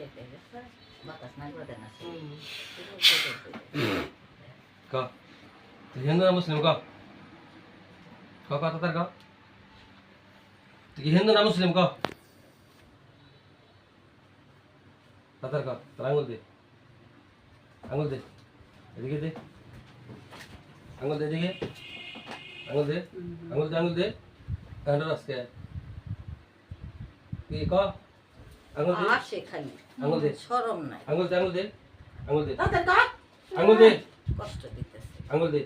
বাতাস নাই করে দেন আছে ক তুই হিন্দু না মুসলিম ক ক কথা তার ক তুই কি হিন্দু না মুসলিম ক তাতার ক তোর আঙুল দে আঙুল দে এদিকে দে আঙুল দে এদিকে আঙুল দে আঙুল দে আঙুল দে কান্ড রাস্কে কি ক আঙুল দে আসে খালি আঙুল দে শরম নাই আঙুল দে আঙুল দে আঙুল দে দাদা দাদা আঙুল দে কষ্ট দিতেছে আঙুল দে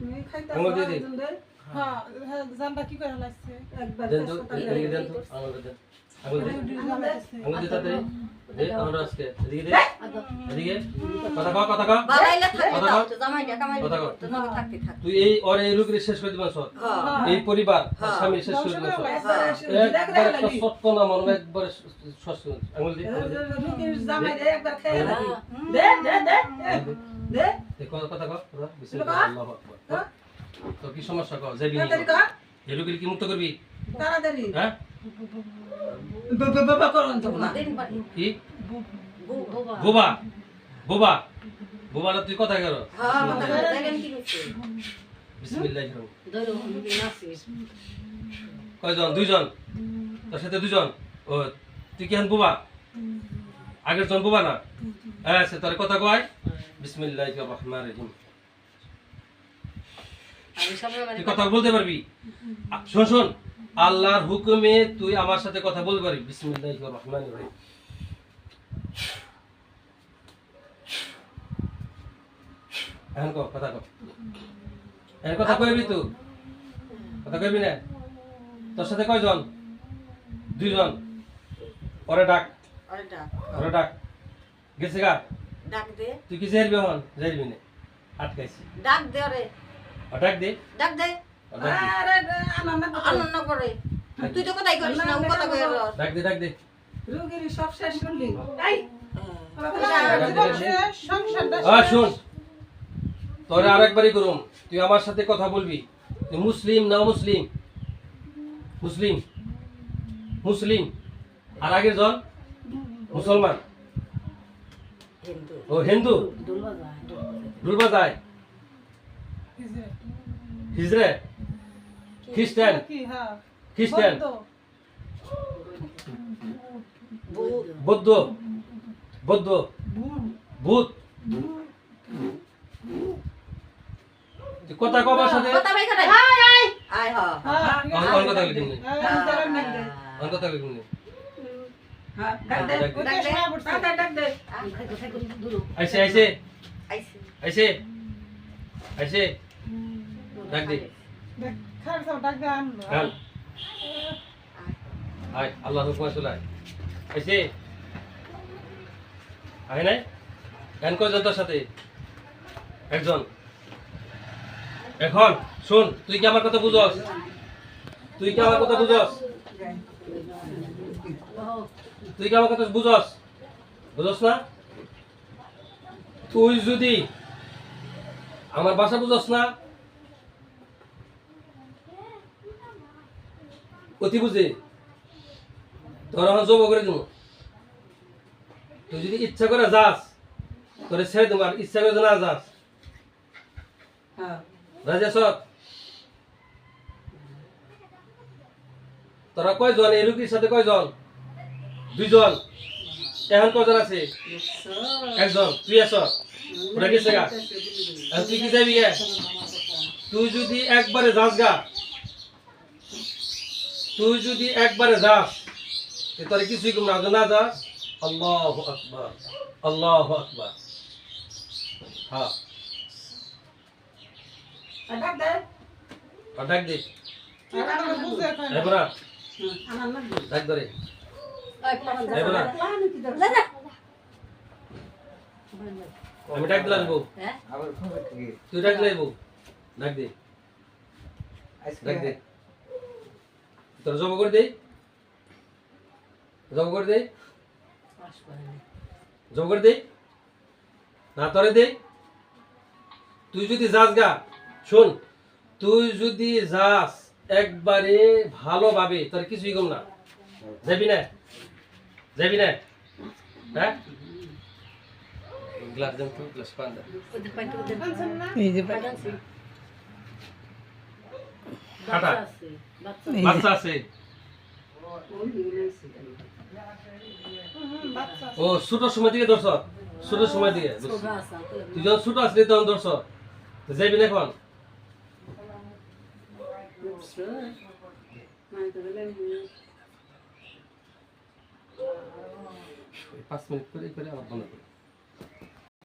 তুমি খাইতে আঙুল দিয়ে দে। হ্যাঁ হ্যাঁ জানটা কি করে লাগছে একবার দেন তো এদিকে দেন তো আঙুল দে আঙুল দে আঙুল দে তাড়াতাড়ি দে আঙুল রাস্কে এদিকে দে এদিকে। কথা ক ক কও। তো কথা কও। তুই এই ওর এই রুগীর শেষ করে দিবা সব হ্যাঁ। এই পরিবার হ্যাঁ। স্বামী শেষ করে দিবা সব হ্যাঁ। একবার একটা সত্য না মনে একবারে শ্বাস আঙুল দে আঙুল দে দে কথা কথা ক কথা বিসমিল্লাহ আল্লাহু আকবার। ক। কি সমস্যা ক যাবি নি এই কি মুক্ত করবি? হ্যাঁ। তোমাদের বাড়ি কি বউ- বউ- বোবা। বোবা। বোবা। না তুই কথা কেন হ্যাঁ বিসমিল্লাহির কয়জন? দুইজন? তোর সাথে দুজন? ও তুই কি হান বোবা? আগের জন বোবা না? হ্যাঁ সে তোর কথা কয়। বিসমিল্লাহির রহমানির রহিম। তুই কথা বলতে পারবি? শোন শোন। আল্লাহর হুকুমে তুই আমার সাথে কথা বলতে পারবি। বিসমিল্লাহির রহমানির রহিম। এখন কও কথা কও এখন কথা কইবি তুই কথা কইবি না? তোর সাথে কয়জন? দুইজন। পরে ডাক। পরে ডাক। গেছে গা? ডাক দে। তুই কি যাইবি হন যাইবি না। আটকাইছি ডাক দে রে ডাক দে। ডাক দে। দে। আনন্দ করে। তুই তো কথাই করিস না ও কথা কই ডাক দে ডাক দে। রোগীর সব শেষ করলি। সংসারটা আ তোরে আরেকবারই করুম। তুই আমার সাথে কথা বলবি। তুই মুসলিম না মুসলিম মুসলিম। মুসলিম। আর আগের জন? মুসলমান। হিন্দু। ও হিন্দু? ডুলবা যায় হিজরে খ্রিস্টান? হ্যাঁ। খ্রিস্টান? বৌদ্ধ বৌদ্ধ ভূত। কথা কবার সাথে? কথা বাই করে আয় আয় আয় হ। অন অন কথা লিখুন নে হ্যাঁ। অন কথা লিখুন নে আইসে আইসে। আইছে আইসে। আইসে। ডাক দে। ডাক খান সব ডাক দে কাল আয় আল্লাহ হুকুম চলে আয়। আইসে আয় নাই? গান তোর সাথে? একজন। এখন, শুন, তুই কি আমার কথা বুঝস? তুই কি আমার কথা বুঝস? তুই কি আমার কথা বুঝস? বুঝস না? তুই যদি আমার বাসা বুঝস না? অতি বুঝে। তোর আমার জব করে দিব তুই যদি ইচ্ছা করে যাস তোরে ছেড়ে আর ইচ্ছা করে না যাস। রাজা সব তোরা কয়জন? এই রুগীর সাথে কয়জন? দুইজন। এখন কয়জন আছে? একজন। তুই আস ওরা গেছে গা। তুই কি যাবি তুই যদি একবারে যাস গা। তুই যদি একবারে যাস। তোর কিছুই কম না না যাস আল্লাহ আকবার আল্লাহ আকবার। হ্যাঁ। ডাক দে। ডাক ধরে। এবার আমি ডাক দিলাম বউ। হ্যাঁ? তুই ডাক দিলাই বউ। ডাক দে। ডাক দে। তোর জব করে দে। জব করে দে। জব করে দে। না তোরে দে। তুই যদি যাস গা শোন তুই যদি যাস একবারে ভালোভাবে তোর কিছুই কম না। যাবি না? যাবি না? হ্যাঁ? গ্লাস দেন তো গ্লাস পান দেন। বাচ্চা আছে, বাচ্চা আছে। ও ছোট সময় থেকে ধরছ ছোট সময় থেকে। তুই যখন ছোট আসলি তখন ধরছ যাইবি না এখন। পাঁচ মিনিট করে করে আবার বন্ধ করি।